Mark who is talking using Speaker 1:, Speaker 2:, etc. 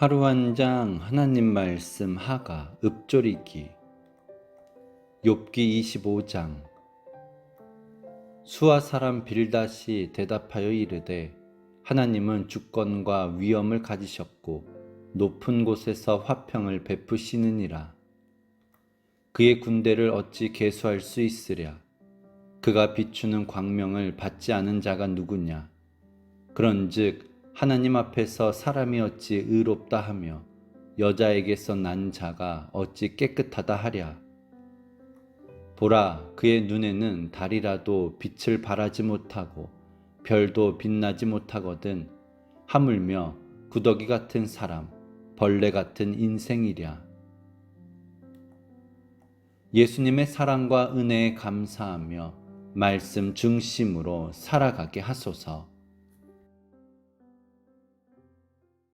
Speaker 1: 하루 한 장 하나님 말씀 하가 읍조리기. 욥기 25장. 수아 사람 빌닷이 대답하여 이르되 하나님은 주권과 위엄을 가지셨고 높은 곳에서 화평을 베푸시느니라. 그의 군대를 어찌 계수할 수 있으랴? 그가 비추는 광명을 받지 않은 자가 누구냐? 그런즉 하나님 앞에서 사람이 어찌 의롭다 하며 여자에게서 난 자가 어찌 깨끗하다 하랴. 보라, 그의 눈에는 달이라도 빛을 발하지 못하고 별도 빛나지 못하거든 하물며 구더기 같은 사람, 벌레 같은 인생이랴. 예수님의 사랑과 은혜에 감사하며 말씀 중심으로 살아가게 하소서.